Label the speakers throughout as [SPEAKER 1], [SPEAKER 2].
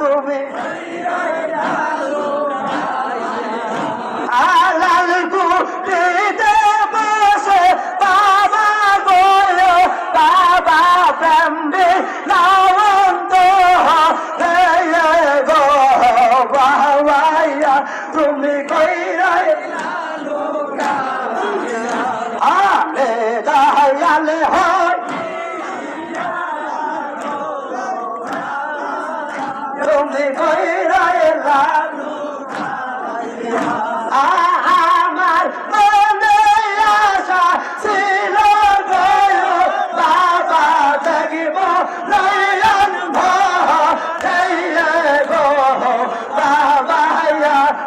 [SPEAKER 1] তুমি। আলাল কুটিতে বসে বাবা গো বাবা প্রেমে লাবন্ত হে গো। কইরাই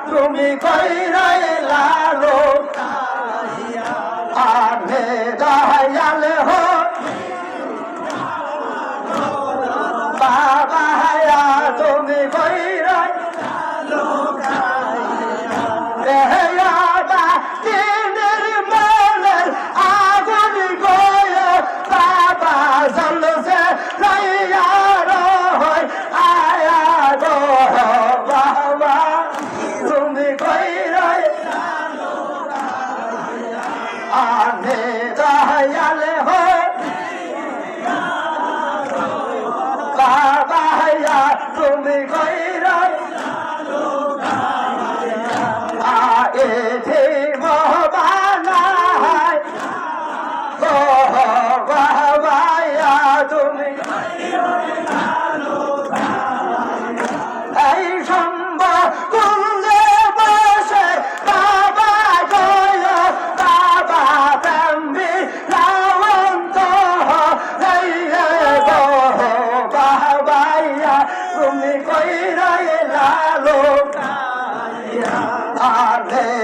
[SPEAKER 1] তুমি কই আনে দয়াল হো বাবা তুমি কই কাইয়া তুমি কইরা লালো কাইয়া আলে